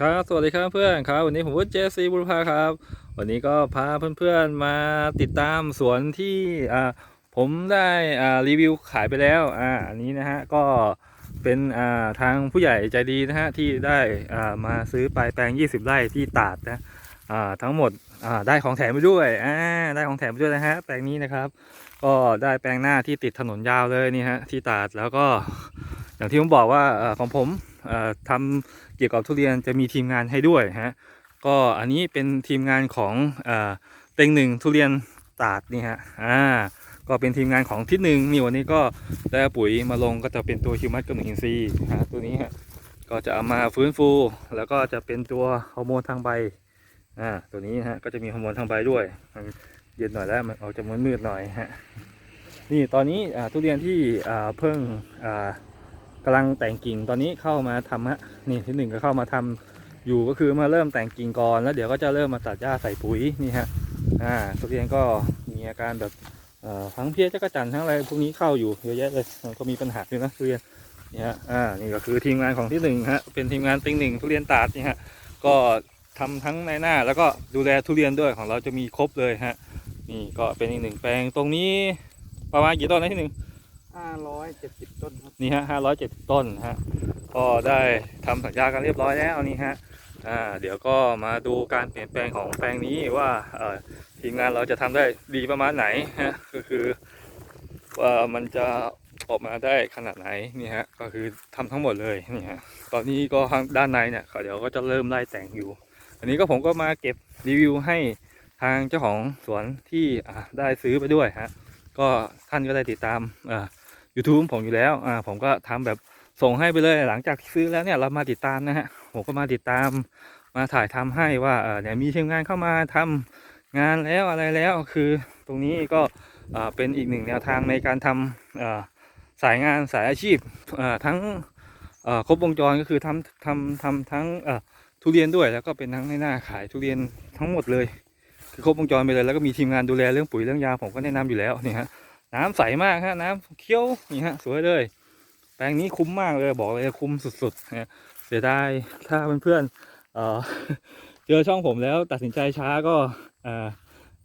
ครับ สวัสดีครับเพื่อนครับ วันนี้ผมวุฒิเจซีบุรพาครับ วันนี้ก็พาเพื่อนๆมาติดตามสวนที่อ่าผมได้อ่ารีวิวขายไปแล้วอ่าอันนี้นะฮะก็เป็นอ่าทางผู้ใหญ่ใจดีนะฮะที่ได้อ่ามาซื้อไปแปลง 20 ไร่ที่ตาดนะอ่าทั้งหมดอ่าได้ของแถมไปด้วยอ่าได้ของแถมไปด้วยนะฮะแปลงนี้นะครับ ก็ได้แปลงหน้าที่ติดถนนยาวเลยนี่ฮะที่ตาดแล้วก็อย่างที่ผมบอกว่าอของผมทำเกี่ยวกับทุเรียนจะมีทีมงานให้ด้วยฮะก็อันนี้เป็นทีมงานของเต็งหนึ่งทุเรียนตาดนี่ฮะอ่าก็เป็นทีมงานของทิศหนึ่งนี่วันนี้ก็ได้ปุ๋ยมาลงก็จะเป็นตัวฮิวมัสกับหนึ่งอินทรีฮะตัวนี้ฮะก็จะเอามาฟื้นฟู แล้วก็จะเป็นตัวฮอร์โมนทางใบอ่าตัวนี้ฮะก็จะมีฮอร์โมนทางใบด้วยมันเย็นหน่อยแล้วมันออกจะมืดๆหน่อยฮะนี่ตอนนี้อ่าทุเรียนที่อ่าเพิ่ง อ่ากำลังแต่งกิ่งตอนนี้เข้ามาทำฮะนี่ที่หนึ่งก็เข้ามาทำอยู่ก็คือมาเริ่มแต่งกิ่งก่อนแล้วเดี๋ยวก็จะเริ่มมาตัดหญ้าใส่ปุ๋ยนี่ฮะอ่าทุเรียนก็มีอาการแบบเอ่อทั้งเพี้ยจักรจันทั้งอะไรพวกนี้เข้าอยู่เยอะแยะเลยก็มีปัญหาอยู่นะทุเรียนนี่ฮะอ่านี่ก็คือทีมงานของที่หนึ่งฮะเป็นทีมงานติงหนึ่งทุเรียนตาดนี่ฮะก็ทำทั้งในหน้าแล้วก็ดูแลทุเรียนด้วยของเราจะมีครบเลยฮะนี่ก็เป็นอีกหนึ่งแปลงตรงนี้ประมาณกี่ต้นนะที่หนึ่ง ห้าร้อยเจ็ดสิบต้นครับนี่ฮะห้าร้อยเจ็ดต้นฮะก็ได้ทำสัญญากันเรียบร้อยแล้วนี่ฮะอ่าเดี๋ยวก็มาดูการเปลี่ยนแปลงของแปลงนี้ว่าเอ่อทีมงานเราจะทำได้ดีประมาณไหนฮะก็คือว่ามันจะออกมาได้ขนาดไหนนี่ฮะก็คือทำทั้งหมดเลยนี่ฮะตอนนี้ก็ทางด้านในเนี่ยเดี๋ยวก็จะเริ่มไล่แต่งอยู่ อันนี้ก็ผมก็มาเก็บรีวิวให้ทางเจ้าของสวนที่อ่าได้ซื้อไปด้วยฮะก็ท่านก็ได้ติดตามอ่า YouTube ผมอยู่แล้วอ่าผมก็ทำแบบส่งให้ไปเลยหลังจากซื้อแล้วเนี่ยเรามาติดตามนะฮะผมก็มาติดตามมาถ่ายทำให้ว่าเออเนี่ยมีทีมงานเข้ามาทำงานแล้วอะไรแล้วคือตรงนี้ก็อ่าเป็นอีกหนึ่งแนวทางในการทำอ่าสายงานสายอาชีพอ่าทั้งอ่าครบวงจรก็คือทำทำทำทั้งอ่าทุเรียนด้วยแล้วก็เป็นทั้งในหน้าขายทุเรียนทั้งหมดเลยคือครบวงจรไปเลยแล้วก็มีทีมงานดูแลเรื่องปุ๋ยเรื่องยาผมก็แนะนำอยู่แล้วนี่ฮะ น้ำใสมากฮะน้ำเขียวนี่ฮะสวยเลย แปลงนี้คุ้มมากเลยบอกเลยคุ้มสุดๆนะเสียดายถ้าเพื่อนๆเอ่อเจอช่องผมแล้วตัดสินใจช้าก็อ่า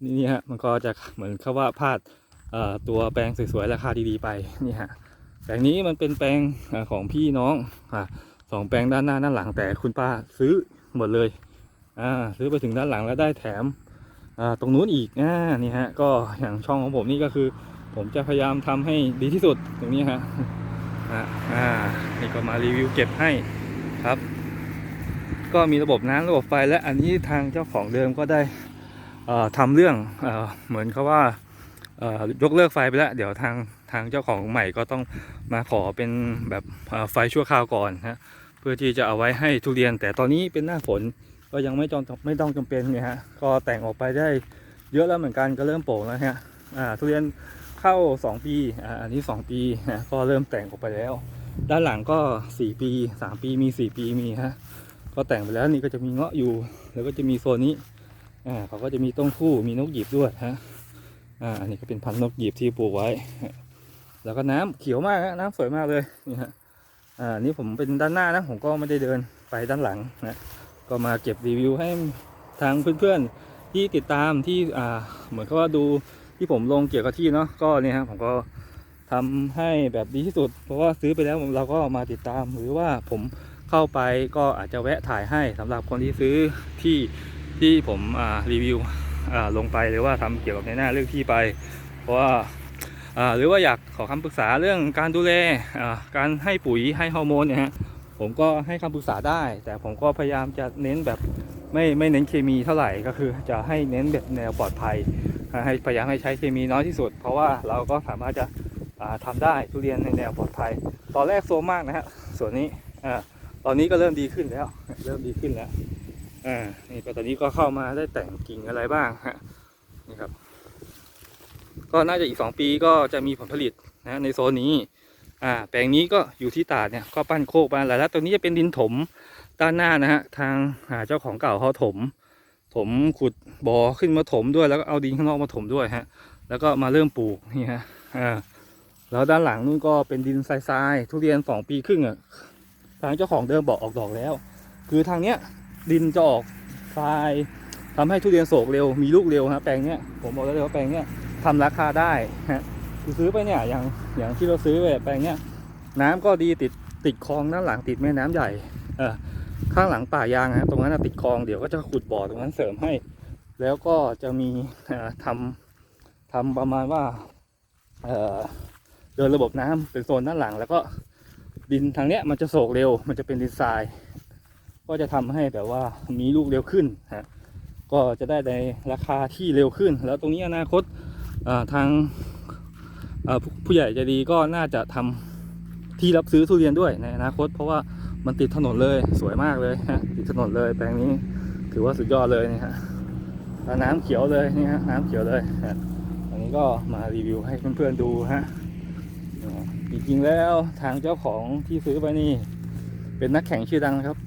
นี่นี่ฮะมันก็จะเหมือนเขาว่าพลาดตัวแปลงสวยๆราคาดีๆไปนี่ฮะแปลงนี้มันเป็นแปลงอของพี่น้องอสองแปลงด้านหน้าด้านหลังแต่คุณป้าซื้อหมดเลยอซื้อไปถึงด้านหลังแล้วได้แถมตรงนู้นอีกอนี่ฮะก็อย่างช่องของผมนี่ก็คือ ผมจะพยายามทำให้ดีที่สุดตรงนี้ฮะอ่าอ่านี่ก็มารีวิวเก็บให้ครับ ก็มีระบบน้ำระบบไฟและอันนี้ทางเจ้าของเดิมก็ได้ทำเรื่องเอเหมือนเขาว่ายกเลิกไฟไปแล้วเดี๋ยวทางทางเจ้าของใหม่ก็ต้องมาขอเป็นแบบไฟชั่วคราวก่อนฮะเพื่อที่จะเอาไว้ให้ทุเรียน แต่ตอนนี้เป็นหน้าฝนก็ยังไม่จำไม่ต้องจำเป็นเนี่ยฮะก็แต่งออกไปได้เยอะแล้วเหมือนกันก็เริ่มโป่งแล้วฮะอ่าทุเรียน เข้า 2 ปีอ่าอันนี้ 2 ปีนะก็เริ่มแต่งออกไปแล้ว ด้านหลังก็ 4 ปี 3 ปีมี 4 ปีมีฮะก็แต่งไปแล้วนี่ก็จะมีเงาะอยู่ แล้วก็จะมีโซนนี้อ่าเขาก็จะมีต้นคู่มีนกหยิบด้วยฮะอ่าอันนี้ก็เป็นพันธุ์นกหยิบที่ปลูกไว้ แล้วก็น้ำเขียวมากฮะน้ำสวยมากเลยนี่ฮะอ่านี่ผมเป็นด้านหน้านะผมก็ไม่ได้เดินไปด้านหลังนะก็มาเก็บรีวิวให้ทางเพื่อนๆที่ติดตามที่อ่าเหมือนกับว่าดู ที่ผมลงเกี่ยวกับที่เนาะก็เนี่ยครับผมก็ทำให้แบบดีที่สุด เพราะว่าซื้อไปแล้วเราก็มาติดตามหรือว่าผมเข้าไปก็อาจจะแวะถ่ายให้สำหรับคนที่ซื้อที่ที่ผมรีวิวลงไปหรือว่าทำเกี่ยวกับในหน้าเรื่องที่ไป เพราะว่าหรือว่าอยากขอคำปรึกษาเรื่องการดูแลการให้ปุ๋ยให้ฮอร์โมนเนี่ยฮะผมก็ให้คำปรึกษาได้ แต่ผมก็พยายามจะเน้นแบบไม่ไม่เน้นเคมีเท่าไหร่ก็คือจะให้เน้นแบบแนวปลอดภัย ให้พยายามให้ใช้เคมีน้อยที่สุด เพราะว่าเราก็สามารถจะทำาได้ทุเรียนในแนวปลอดภัย ตอนแรกโซมมากนะฮะส่วนนี้อตอนนี้ก็เริ่มดีขึ้นแล้ว เริ่มดีขึ้นแล้วนี่ตอนนี้ก็เข้ามาได้แต่งกิ่งอะไรบ้างฮะนี่ครับ ก็น่าจะอีกสองปีก็จะมีผลผลิตนะในโซนนี้อ่าแปลงนี้ก็อยู่ที่ตาดเนี่ยก็ปั้นโคกปั้นแล้วตรงนี้จะเป็นดินถมด้านหน้านะฮะทางอ่าเจ้าของเก่าเขาถม ถมขุดบ่อขึ้นมาถมด้วย แล้วก็เอาดินข้างนอกมาถมด้วยฮะ แล้วก็มาเริ่มปลูกนี่ฮะอ่าแล้วด้านหลังนู่นก็เป็นดินทรายๆทุเรียนสองปีครึ่งอะทางเจ้าของเดิมบอกออกดอกแล้ว คือทางเนี้ยดินจะออกทรายทำให้ทุเรียนโศกเร็วมีลูกเร็วฮะแปลงเนี้ยผมบอกได้วเลยว่าแปลงเนี้ยทำราคาได้ฮะคือซื้อไปเนี่ยอย่างอย่างที่เราซื้อไปแปลงเนี้ยน้ำก็ดีติดติดคลองด้านหลังติดแม่น้ำใหญ่เออ ข้างหลังป่ายางฮะตรงนั้นติดคลองเดี๋ยวก็จะขุดบ่อตรงนั้นเสริมให้ แล้วก็จะมีเอ่อทำทำประมาณว่าเดินระบบน้ำเป็นโซนด้านหลัง แล้วก็ดินทางเนี้ยมันจะโศกเร็ว มันจะเป็นดินทราย ก็จะทำให้แบบว่ามีลูกเร็วขึ้นฮะก็จะได้ในราคาที่เร็วขึ้น แล้วตรงนี้อนาคตทางผู้ใหญ่จะดีก็น่าจะทำที่รับซื้อทุเรียนด้วยในอนาคต เพราะว่า มันติดถนนเลยสวยมากเลยฮะติดถนนเลยแปลงนี้ถือว่าสุดยอดเลยนะฮะแล้วน้ำเขียวเลยนี่ฮะน้ำเขียวเลยฮะอันนี้ก็มารีวิวให้เพื่อนๆดูฮะจริงๆแล้วทางเจ้าของที่ซื้อไปนี่ เป็นนักแข่งชื่อดังนะครับ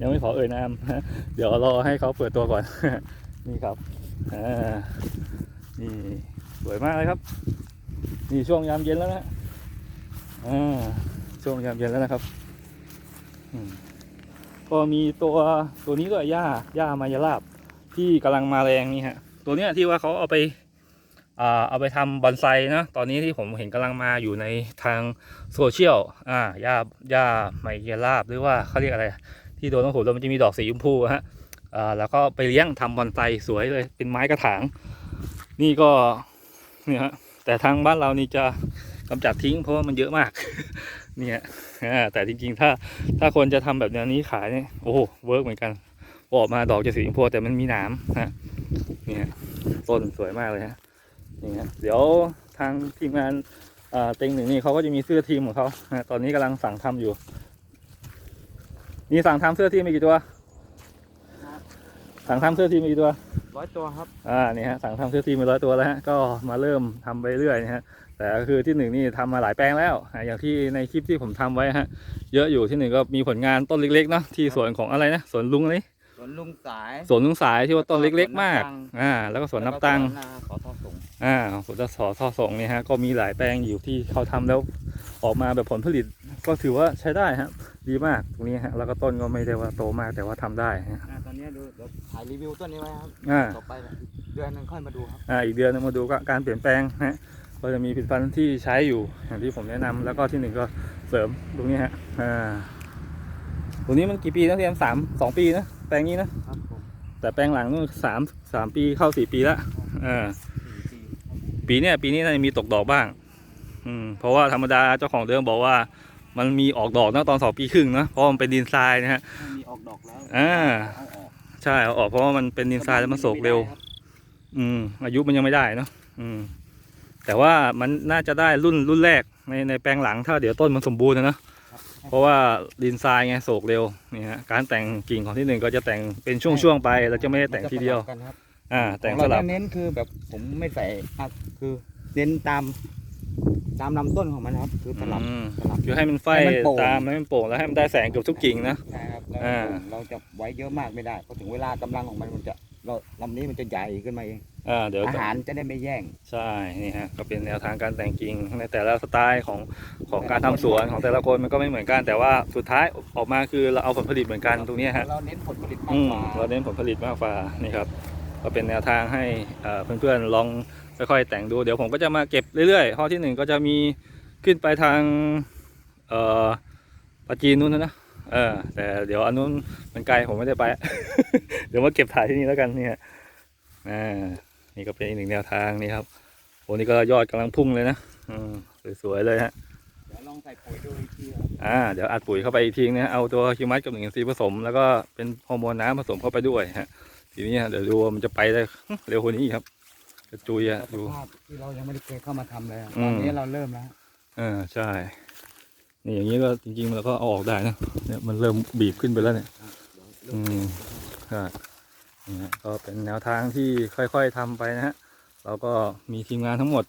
ยังไม่ขอเอ่ยนามฮะเดี๋ยวรอให้เขาเปิดตัวก่อน นี่ครับนี่สวยมากเลยครับ นี่ช่วงยามเย็นแล้วนะอ่าช่วงยามเย็นแล้วนะครับ ก็มีตัวตัวนี้ด้วยหญ้าหญ้ามายาลาบที่กำลังมาแรงนี่ฮะ ตัวเนี้ยที่ว่าเขาเอาไปอ่าเอาไปทำบอนไซนะตอนนี้ที่ผมเห็นกำลังมาอยู่ในทางโซเชียลอ่าหญ้าหญ้าไมเยลาบหรือว่าเขาเรียกอะไร ที่โดนต้นหูแล้วมันจะมีดอกสีชมพูฮะอ่าแล้วก็ไปเลี้ยงทำบอนไซสวยเลยเป็นไม้กระถาง นี่ก็เนี่ยฮะแต่ทางบ้านเรานี่จะกำจัดทิ้งเพราะว่ามันเยอะมาก เนี่ยอ่าแต่จริงๆ ถ้าถ้าคนจะทำแบบแนวนี้ขายเนี่ยโอ้โหเวิร์กเหมือนกันออกมาดอกจะสีชมพูแต่มันมีหนามฮะนี่ฮะต้นสวยมากเลยฮะนี่ฮะเดี๋ยวทางทีมงานเอ่อเต็งหนึ่งนี่เขาก็จะมีเสื้อทีมของเขาฮะตอนนี้กำลังสั่งทำอยู่นี่สั่งทำเสื้อทีมมีกี่ตัวสั่งทำเสื้อทีมมีกี่ตัวร้อยตัวครับอ่านี่ฮะสั่งทำเสื้อทีมไปร้อยตัวแล้วฮะก็มาเริ่มทำไปเรื่อยนะฮะ แต่ก็คือที่หนึ่งนี่ทำมาหลายแปลงแล้วอ่าอย่างที่ในคลิปที่ผมทำไว้ฮะ เยอะอยู่ที่หนึ่งก็มีผลงานต้นเล็กๆเนาะที่สวนของอะไรนะสวนลุงอะไรสวนลุงสายสวนลุงสายที่ว่าต้นเล็ก ๆ มากสวนน้ำตังอ่า แล้วก็สวนน้ำตังแล้วก็สวนนาขอทอสงอ่าสวนสอท่อส่งเนี่ยฮะก็มีหลายแปลงอยู่ที่เขาทำแล้วออกมาแบบผลผลิตก็ถือว่าใช้ได้ฮะดีมากตรงนี้ฮะแล้วก็ต้นก็ไม่ได้ว่าโตมากแต่ว่าทำได้ฮะอ่าตอนนี้ดูเดี๋ยวถ่ายรีวิวต้นนี้ไว้ครับอ่าต่อไปเดือนหนึงค่อยมาดูครับอ่าอีกเดือนหนึงมาดูก็การเปลี่ยนแปลงฮะ ก็จะมีผลิตภัณฑ์ที่ใช้อยู่อย่างที่ผมแนะนำแล้วก็ที่หนึ่งก็เสริมตรงนี้ฮะอ่าตรงนี้มันกี่ปีนะเรียนสามสองปีนะแปลงนี้นะครับผมแต่แปลงหลังนู่นสามสามปีเข้าสี่ปีละอ่าสี่ปีปีเนี้ยปีนี้น่าจะมีตกดอกบ้าง อืมเพราะว่าธรรมดาเจ้าของเดิมบอกว่า มันมีออกดอกนะตอนสองปีครึ่งนะเพราะมันเป็นดินทรายนะฮะมันมีออกดอกแล้วอ่าเอาออกใช่เอาออกเพราะว่ามันเป็นดินทรายแล้วมันโศกเร็ว อืมอายุมันยังไม่ได้เนาะอืม แต่ว่ามันน่าจะได้รุ่นรุ่นแรกในในแปลงหลังถ้าเดี๋ยวต้นมันสมบูรณ์นะเนอะครับเพราะว่าดินทรายไงโศกเร็วนี่ฮะการแต่งกิ่งของที่หนึ่งก็จะแต่งเป็นช่วงๆไปเราจะไม่ได้แต่งทีเดียวมันจะสลับกันครับอ่าแต่งของสเราลับจะเน้นคือแบบผมไม่ใส่อะคือเน้นตามตามลำต้นของมันครับ คือสลับอืมสลับคือให้มันไฟให้มันโปร่งตามให้มันโปร่งแล้วให้มันได้แสงเกือบทุกกิ่งนะใช่ครับแล้วอ่าเราจะไว้เยอะมากไม่ได้เพราะถึงเวลากำลังของมันมันจะเราลำนี้มันจะใหญ่ขึ้นมาเอง อ่าเดี๋ยวอาหารจะได้ไม่แย่ง ใช่นี่ฮะก็เป็นแนวทางการแต่งกิ่งในแต่ละสไตล์ของของการทำสวนของแต่ละคนมันก็ไม่เหมือนกัน แต่ว่าสุดท้ายออกมาคือเราเอาผลผลิตเหมือนกันตรงเนี้ยฮะเราเน้นผลผลิตมากอืมกว่าเราเน้นผลผลิตมากกว่านี่ครับ ก็เป็นแนวทางให้เอ่อเพื่อนๆลองค่อยๆแต่งดูเดี๋ยวผมก็จะมาเก็บเรื่อยๆข้อที่หนึ่งก็จะมีขึ้นไปทางเอ่อปาจีนนู้นนะนะเออแต่เดี๋ยวอันนู้นมันไกลผมไม่ได้ไป เดี๋ยวมาเก็บถ่ายที่นี่แล้วกันเนี่ยอ่า นี่ก็เป็นอีกหนึ่งแนวทางนี่ครับโอ้นี่ก็ยอดกำลังพุ่งเลยนะอืมสวยๆเลยฮะเดี๋ยวลองใส่ปุ๋ยดูอีกทีครับอ่าเดี๋ยวอัดปุ๋ยเข้าไปอีกทีนะเอาตัวฮิวมัสกับหนึ่งอินทรีย์ผสม แล้วก็เป็นฮอร์โมนน้ำผสมเข้าไปด้วยฮะทีนี้เดี๋ยวดูว่ามันจะไปได้เร็วกว่านี้อีกครับกระจุยอะสดูภาพที่เรายังไม่ได้เคยเข้ามาทำเลยอะอืตมอนนี้เราเริ่มแล้วอ่าใช่นี่อย่างนี้ก็จริงๆมันก็เอาออกได้นะเนี่ยมันเริ่มบีบขึ้นไปแล้วเนี่ยเดี๋ยวอืมใช่ นี่ก็เป็นแนวทางที่ค่อยๆทำไปนะฮะเราก็มีทีมงานทั้งหมด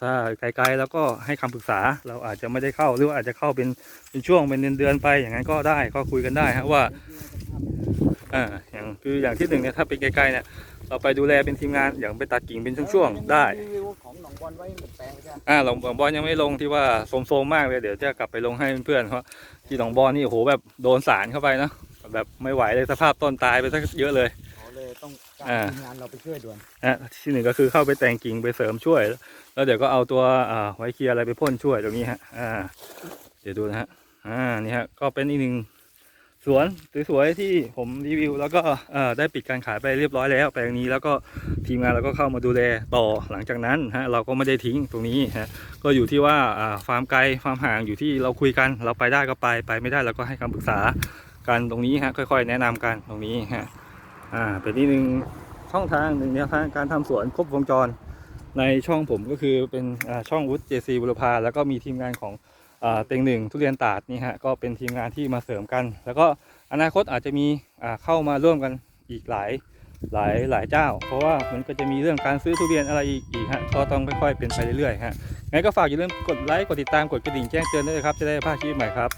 ถ้าไกลๆแล้วก็ให้คำปรึกษาเราอาจจะไม่ได้เข้าหรือว่าอาจจะเข้าเป็นเป็นช่วงเป็นเดือนๆไปอย่างนั้นก็ได้ก็คุยกันได้ฮะว่าอ่าอย่างคืออย่างที่หนึ่งเนี่ยถ้าเป็นไกลๆเนี่ยเราไปดูแลเป็นทีมงานอย่างไปตัดกิ่งเป็นช่วงๆได้ของหนองบอลไว้หมดแปลงใช่ไหมอ่าหลงบอลยังไม่ลงที่ว่าโซมๆมากเลยเดี๋ยวจะกลับไปลงให้เพื่อนๆเพราะที่หนองบอลนี่โอ้โหแบบโดนสารเข้าไปนะแบบไม่ไหวเลยสภาพต้นตายไปซะเยอะเลย เขาเลยต้องการอ่าทีมงานเราไปช่วยด่วนนะที่หนึ่งก็คือเข้าไปแต่งกิ่งไปเสริมช่วย แล้วเดี๋ยวก็เอาตัวอ่าไว้เคลียร์อะไรไปพ่นช่วยตรงนี้ฮะอ่าเดี๋ยวดูนะฮะอ่านี่ฮะก็เป็นอีกหนึ่งสวนสวยๆที่ผมรีวิว แล้วก็เอ่อได้ปิดการขายไปเรียบร้อยแล้วแปลงนี้แล้วก็ทีมงานเราก็เข้ามาดูแลต่อหลังจากนั้นฮะเราก็ไม่ได้ทิ้งตรงนี้ฮะก็อยู่ที่ว่าอ่าฟาร์มไกลฟาร์มห่างอยู่ที่เราคุยกัน เราไปได้ก็ไปไปไม่ได้เราก็ให้คำปรึกษากันตรงนี้ฮะค่อย ๆ แนะนำกันตรงนี้ฮะ อ่าเป็นที่หนึ่งช่องทางหนึ่งแนวทางการทำสวนครบวงจรในช่องผมก็คือเป็นช่องวุฒิเจซีบุรพาแล้วก็มีทีมงานของเต็งหนึ่งทุเรียนตาดนี่ฮะก็เป็นทีมงานที่มาเสริมกัน แล้วก็อนาคตอาจจะมีเข้ามาร่วมกันอีกหลายหลายหลายเจ้า เพราะว่ามันก็จะมีเรื่องการซื้อทุเรียนอะไรอีกอีกฮะก็ต้องค่อยๆเป็นไปเรื่อยๆฮะงั้นก็ฝากอย่าลืมกดไลค์กดติดตามกดกระดิ่งแจ้งเตือนด้วยครับจะได้ไม่พลาดคลิปใหม่ครับ